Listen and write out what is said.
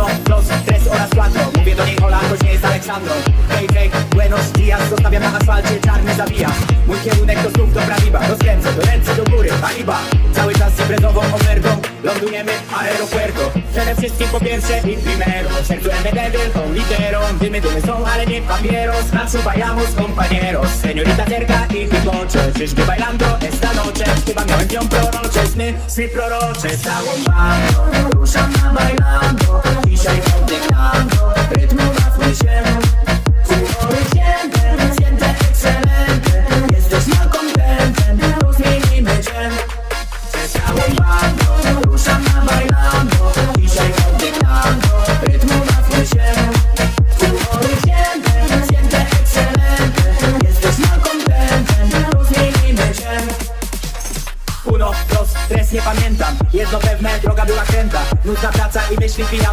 Uno, dos, tres oraz cuatro. Mówię do niej Ola, choć nie jest Aleksandrą Hej, hej, buenos dias Zostawiam na asfalcie czarny zawija Mój kierunek to znów do prawiba Rozkręcę do ręce do góry, aliba Cały czas imprezową ofertą Lądujemy aeropuerto Przede wszystkim po pierwsze in primero W sercu MD wielką literą Dymy, dymy są, ale nie papieros. Na su bailamos compañeros. Señorita cerca i picocze Czyżby bailando esta noche Chyba miałem ją prorocze Sny, sny całą bandą Uno, dos, tres, nie pamiętam. Jedno pewne, droga była kręta. Nudna praca i myśli pijane